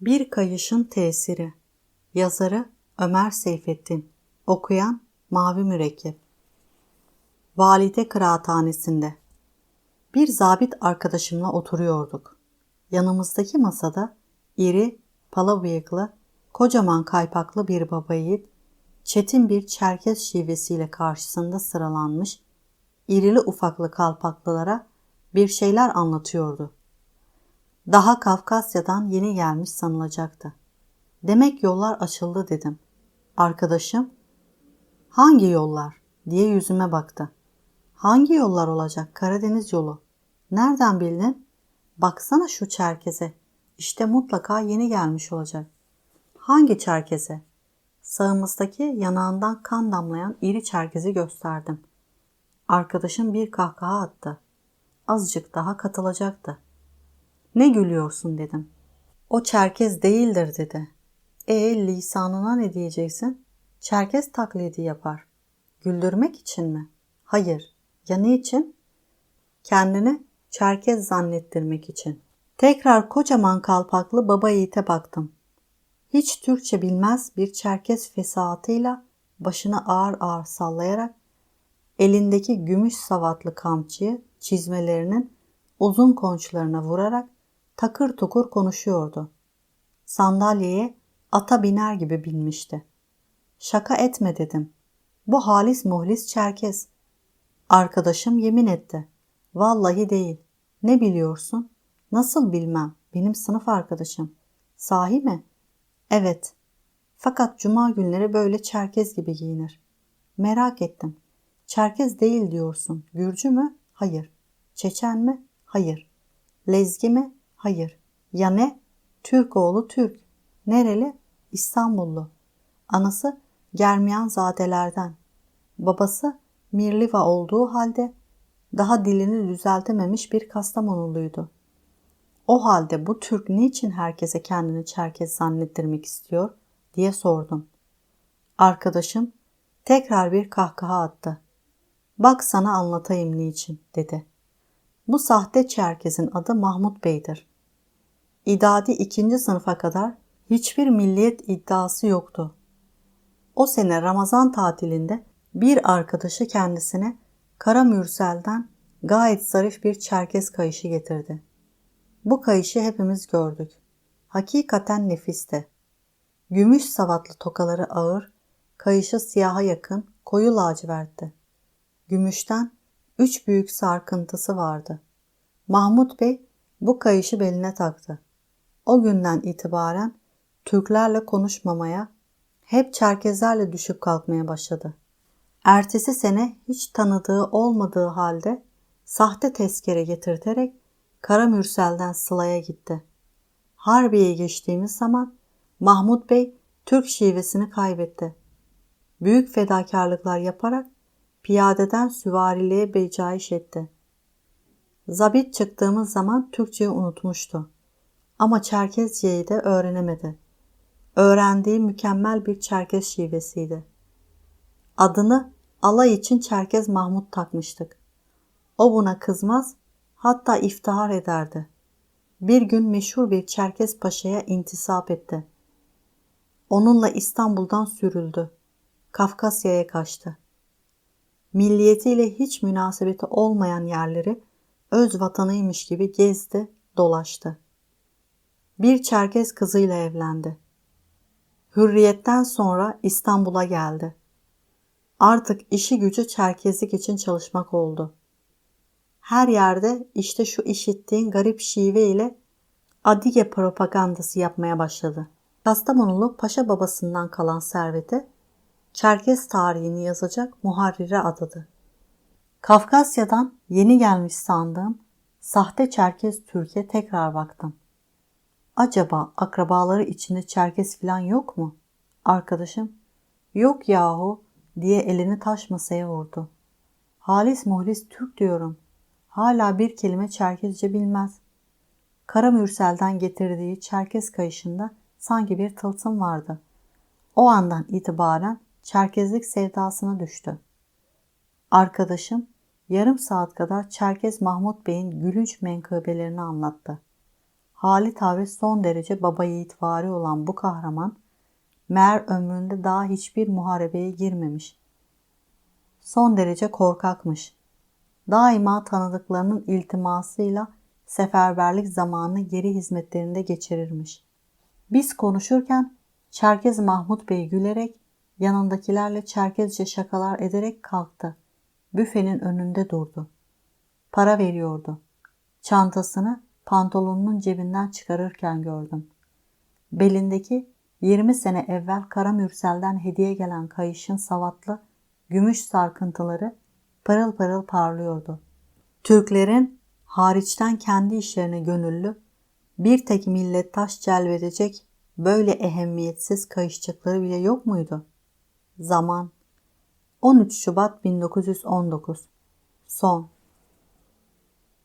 Bir Kayışın Tesiri Yazarı Ömer Seyfettin Okuyan Mavi Mürekkep Valide Kıraathanesi'nde Bir zabit arkadaşımla oturuyorduk. Yanımızdaki masada iri, pala bıyıklı, kocaman kaypaklı bir baba yiğit, çetin bir çerkez şivesiyle karşısında sıralanmış, irili ufaklı kalpaklılara bir şeyler anlatıyordu. Daha Kafkasya'dan yeni gelmiş sanılacaktı. Demek yollar açıldı dedim. Arkadaşım, hangi yollar diye yüzüme baktı. Hangi yollar olacak? Karadeniz yolu. Nereden bildin? Baksana şu çerkeze. İşte mutlaka yeni gelmiş olacak. Hangi çerkeze? Sağımızdaki yanağından kan damlayan iri çerkezi gösterdim. Arkadaşım bir kahkaha attı. Azıcık daha katılacaktı. Ne gülüyorsun dedim. O Çerkez değildir dedi. E lisanına ne diyeceksin? Çerkez taklidi yapar. Güldürmek için mi? Hayır. Ya ne için? Kendini Çerkez zannettirmek için. Tekrar kocaman kalpaklı baba yiğite baktım. Hiç Türkçe bilmez bir Çerkez fesatıyla başını ağır ağır sallayarak elindeki gümüş savatlı kamçıyı çizmelerinin uzun konçlarına vurarak takır tukur konuşuyordu. Sandalyeye ata biner gibi binmişti. Şaka etme dedim. Bu halis muhlis Çerkez. Arkadaşım yemin etti. Vallahi değil. Ne biliyorsun? Nasıl bilmem. Benim sınıf arkadaşım. Sahi mi? Evet. Fakat cuma günleri böyle Çerkez gibi giyinir. Merak ettim. Çerkez değil diyorsun. Gürcü mü? Hayır. Çeçen mi? Hayır. Lezgi mi? Hayır. Ya ne? Türk oğlu Türk. Nereli? İstanbullu. Anası Germiyan zadelerden. Babası Mirliva olduğu halde daha dilini düzeltememiş bir Kastamonuluydu. O halde bu Türk niçin herkese kendini Çerkez zannettirmek istiyor diye sordum. Arkadaşım tekrar bir kahkaha attı. Bak sana anlatayım niçin dedi. Bu sahte Çerkez'in adı Mahmut Bey'dir. İdadi ikinci sınıfa kadar hiçbir milliyet iddiası yoktu. O sene Ramazan tatilinde bir arkadaşı kendisine Kara Mürsel'den gayet zarif bir Çerkez kayışı getirdi. Bu kayışı hepimiz gördük. Hakikaten nefisti. Gümüş savatlı tokaları ağır, kayışı siyaha yakın, koyu lacivertti. Gümüşten üç büyük sarkıntısı vardı. Mahmut Bey bu kayışı beline taktı. O günden itibaren Türklerle konuşmamaya, hep Çerkezlerle düşüp kalkmaya başladı. Ertesi sene hiç tanıdığı olmadığı halde sahte tezkere getirterek Karamürsel'den Sıla'ya gitti. Harbiye'ye geçtiğimiz zaman Mahmut Bey Türk şivesini kaybetti. Büyük fedakarlıklar yaparak piyadeden süvariliğe becaiş etti. Zabit çıktığımız zaman Türkçeyi unutmuştu. Ama Çerkezceyi de öğrenemedi. Öğrendiği mükemmel bir Çerkez şivesiydi. Adını alay için Çerkez Mahmut takmıştık. O buna kızmaz, hatta iftihar ederdi. Bir gün meşhur bir Çerkez Paşa'ya intisap etti. Onunla İstanbul'dan sürüldü. Kafkasya'ya kaçtı. Milliyetiyle hiç münasebeti olmayan yerleri öz vatanıymış gibi gezdi, dolaştı. Bir Çerkez kızıyla evlendi. Hürriyetten sonra İstanbul'a geldi. Artık işi gücü Çerkezlik için çalışmak oldu. Her yerde işte şu işittiğin garip şive ile Adige propagandası yapmaya başladı. Kastamonulu paşa babasından kalan serveti Çerkez tarihini yazacak muharrire adadı. Kafkasya'dan yeni gelmiş sandığım sahte Çerkez Türkiye tekrar baktım. Acaba akrabaları içinde Çerkez falan yok mu? Arkadaşım, yok yahu diye elini taş masaya vurdu. Halis muhlis Türk diyorum. Hala bir kelime Çerkezce bilmez. Kara Mürsel'den getirdiği Çerkez kayışında sanki bir tılsım vardı. O andan itibaren Çerkezlik sevdasına düştü. Arkadaşım yarım saat kadar Çerkez Mahmut Bey'in gülünç menkıbelerini anlattı. Hali tavrı son derece baba yiğitvari olan bu kahraman, meğer ömründe daha hiçbir muharebeye girmemiş. Son derece korkakmış. Daima tanıdıklarının iltimasıyla seferberlik zamanını geri hizmetlerinde geçirirmiş. Biz konuşurken Çerkez Mahmut Bey gülerek yanındakilerle Çerkezce şakalar ederek kalktı. Büfenin önünde durdu. Para veriyordu. Çantasını pantolonunun cebinden çıkarırken gördüm. Belindeki 20 sene evvel Kara Mürsel'den hediye gelen kayışın savatlı gümüş sarkıntıları pırıl pırıl parlıyordu. Türklerin hariçten kendi işlerine gönüllü bir tek millettaş celbedecek böyle ehemmiyetsiz kayışçıkları bile yok muydu? Zaman 13 Şubat 1919 Son